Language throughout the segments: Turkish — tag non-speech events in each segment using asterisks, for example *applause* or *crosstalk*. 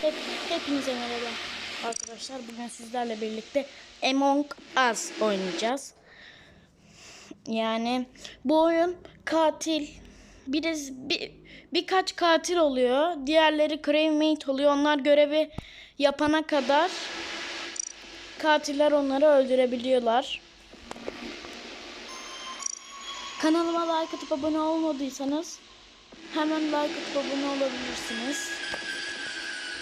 Hep, hepinize merhaba arkadaşlar. Bugün sizlerle birlikte Among Us oynayacağız. Yani bu oyun katil biriz bir, birkaç katil oluyor. Diğerleri crewmate oluyor. Onlar görevi yapana kadar katiller onları öldürebiliyorlar. Kanalıma like atıp abone olmadıysanız hemen like atıp abone olabilirsiniz.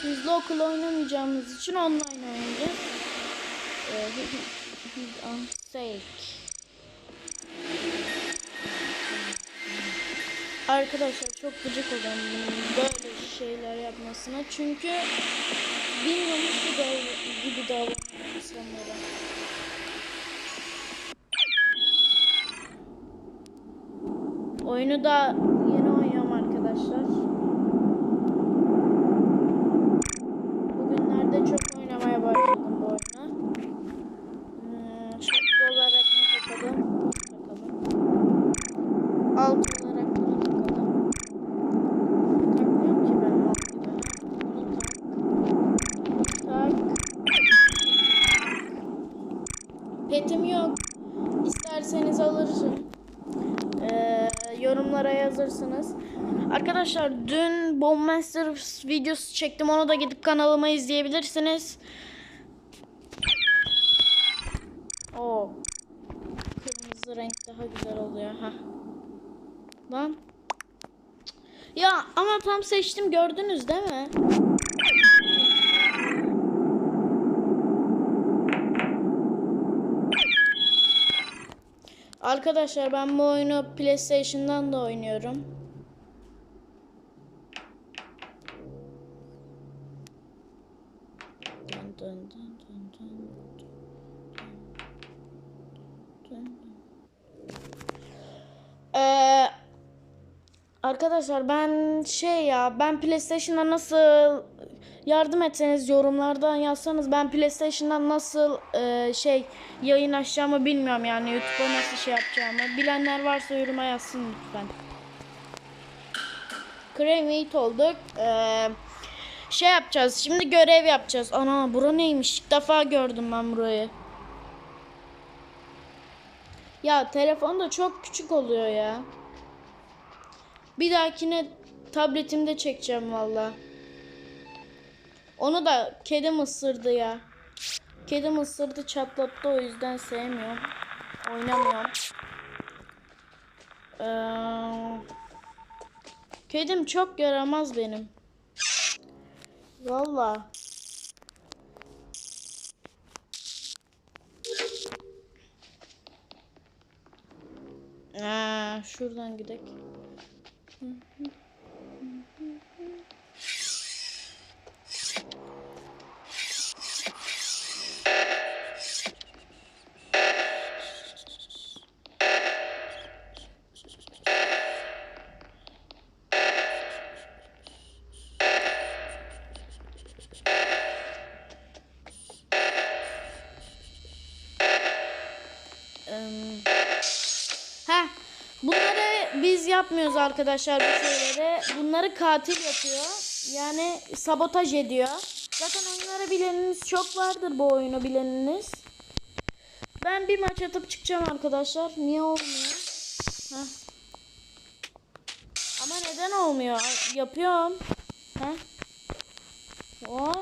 Biz local oynamayacağımız için online oynayacağız. Ee, *laughs* on stake. Arkadaşlar çok gıcık bunun böyle şeyler yapmasına. Çünkü bilmiyormuş gibi davranıyor insanlara. Oyunu da Arkadaşlar dün Bombmaster videosu çektim. Onu da gidip kanalıma izleyebilirsiniz. Oo. Kırmızı renk daha güzel oluyor. ha. Lan. Ya ama tam seçtim gördünüz değil mi? Arkadaşlar ben bu oyunu PlayStation'dan da oynuyorum. Dun dun dun dun dun. Ee, arkadaşlar ben şey ya ben PlayStation'da nasıl yardım etseniz yorumlardan yazsanız ben PlayStation'dan nasıl e, şey yayın açacağımı bilmiyorum yani YouTube'a nasıl şey yapacağımı. Bilenler varsa yoruma yazsın lütfen. Cremate olduk. Ee, şey yapacağız. Şimdi görev yapacağız. Ana bura neymiş? İlk defa gördüm ben burayı. Ya telefon da çok küçük oluyor ya. Bir dahakine tabletimde çekeceğim valla. Onu da kedim ısırdı ya. Kedim ısırdı çatlattı o yüzden sevmiyorum. Oynamıyorum. Ee, kedim çok yaramaz benim. Valla. Aa, şuradan gidelim. Yapmıyoruz arkadaşlar bu şeyleri. Bunları katil yapıyor. Yani sabotaj ediyor. Zaten oyunları bileniniz çok vardır bu oyunu bileniniz. Ben bir maç atıp çıkacağım arkadaşlar. Niye olmuyor? Ha. Ama neden olmuyor? Yapıyorum. O.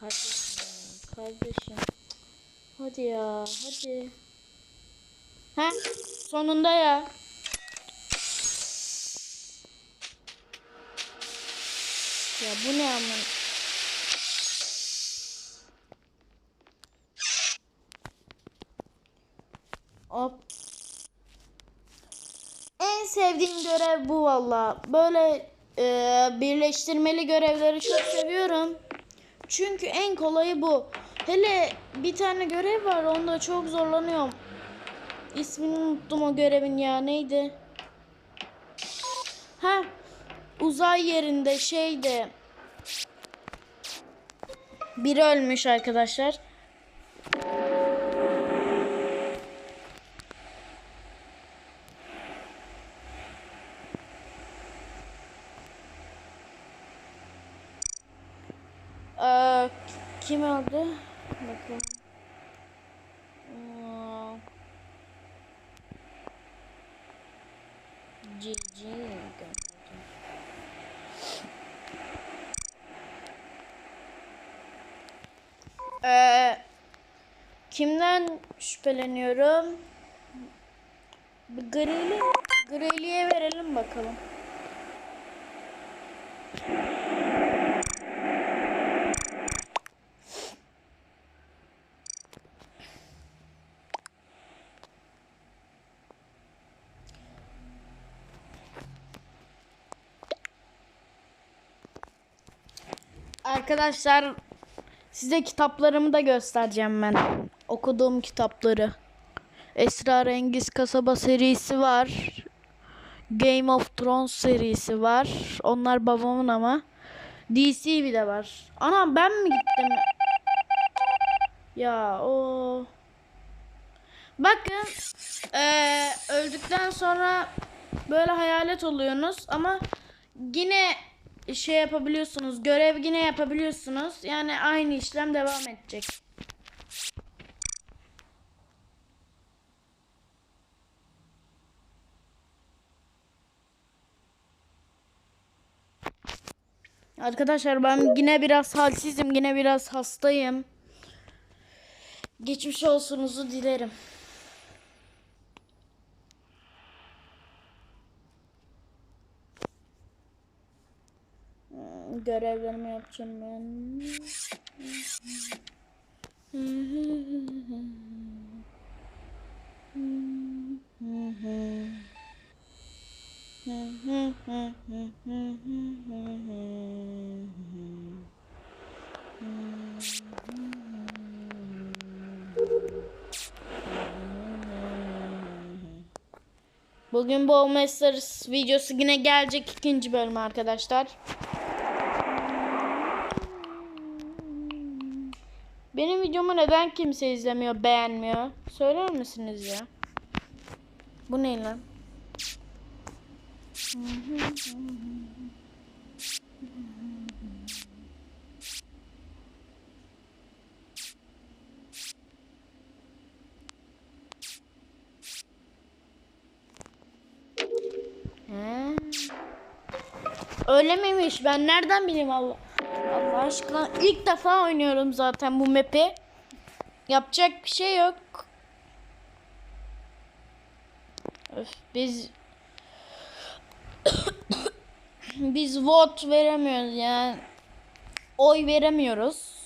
Kardeşim, kardeşim. Hadi ya, hadi. Ha? Sonunda ya. Ya bu ne ama? Hop. En sevdiğim görev bu valla. Böyle e, birleştirmeli görevleri çok seviyorum. Çünkü en kolayı bu. Hele bir tane görev var onda çok zorlanıyorum. İsmini unuttum o görevin ya neydi? Ha uzay yerinde şeydi. Biri ölmüş arkadaşlar. Ee, kim öldü? Bakın. Ee, kimden şüpheleniyorum? Grili, Grili'ye verelim bakalım. Arkadaşlar size kitaplarımı da göstereceğim ben. Okuduğum kitapları. Esrarengiz Kasaba serisi var. Game of Thrones serisi var. Onlar babamın ama. DC bir de var. Ana ben mi gittim? Ya o. Bakın eee, öldükten sonra böyle hayalet oluyorsunuz ama yine şey yapabiliyorsunuz. Görev yine yapabiliyorsunuz. Yani aynı işlem devam edecek. Arkadaşlar ben yine biraz halsizim. Yine biraz hastayım. Geçmiş olsunuzu dilerim. Görevlerimi yapacağım ben. Bugün Bowmasters videosu yine gelecek ikinci bölüm arkadaşlar. Benim videomu neden kimse izlemiyor, beğenmiyor? Söyler misiniz ya? Bu ne lan? Öyle miymiş? Ben nereden bileyim Allah? Allah ilk defa oynuyorum zaten bu map'i. Yapacak bir şey yok. Öf, biz *coughs* biz vote veremiyoruz yani. Oy veremiyoruz.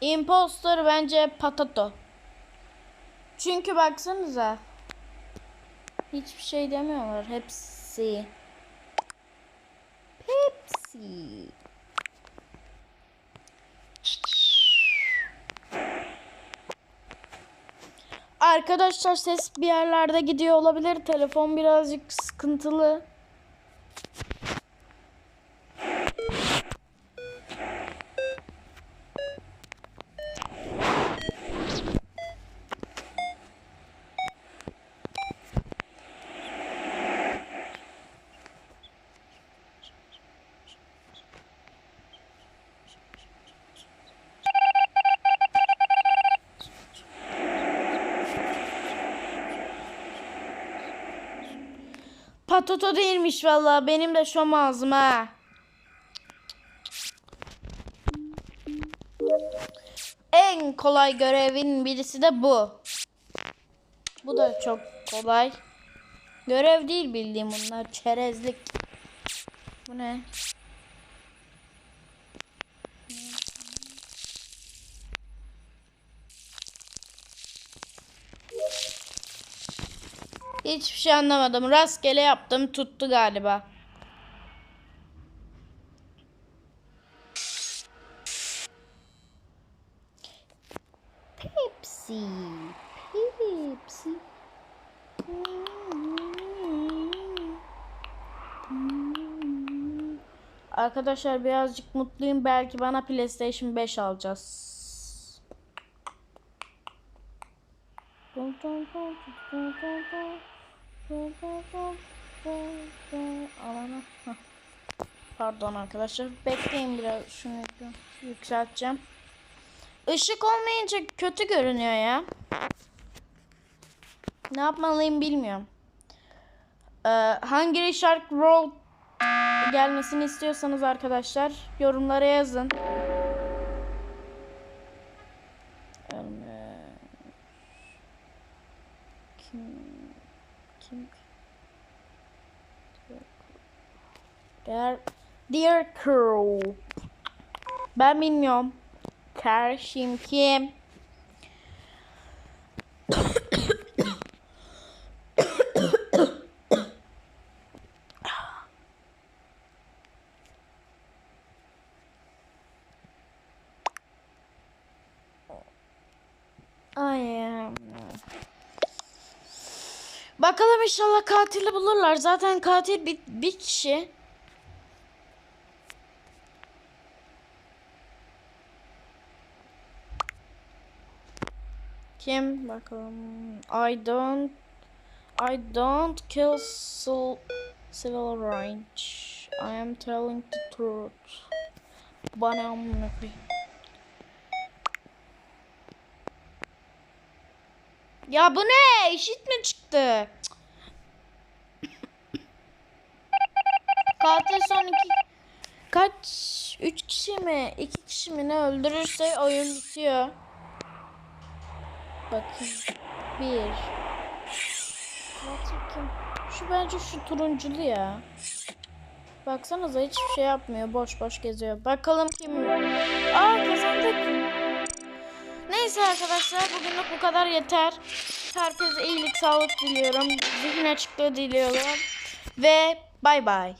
Imposter bence patato. Çünkü baksanıza. Hiçbir şey demiyorlar. Hepsi. Pepsi. Arkadaşlar ses bir yerlerde gidiyor olabilir. Telefon birazcık sıkıntılı. Patato değilmiş vallahi. Benim de şom ağzım ha. En kolay görevin birisi de bu. Bu da çok kolay. Görev değil bildiğim bunlar. Çerezlik. Bu ne? Hiçbir şey anlamadım. Rastgele yaptım tuttu galiba. Pepsi. Pepsi. Arkadaşlar birazcık mutluyum. Belki bana PlayStation 5 alacağız. Alana. Pardon arkadaşlar. Bekleyin biraz şunu yük- yükselteceğim. Işık olmayınca kötü görünüyor ya. Ne yapmalıyım bilmiyorum. Ee, hangi Shark Roll gelmesini istiyorsanız arkadaşlar yorumlara yazın. Ee, kim kim Dear, dear Crow. Ben bilmiyorum. Karşım kim? Bakalım inşallah katili bulurlar. Zaten katil bir, bir kişi. Kim? Bakalım. I don't I don't kill civil range. I am telling the truth. Bana amına. Ya bu ne? İşit mi çıktı? Katil son iki... Kaç? Üç kişi mi? iki kişi mi ne öldürürse oyun bitiyor. Bakayım. Bir. Kim? Şu bence şu turunculu ya. Baksanıza hiçbir şey yapmıyor. Boş boş geziyor. Bakalım kim? Aa kazandık. Neyse arkadaşlar bugünlük bu kadar yeter. Herkese iyilik, sağlık diliyorum. Zihin açıklığı diliyorum. Ve bay bay.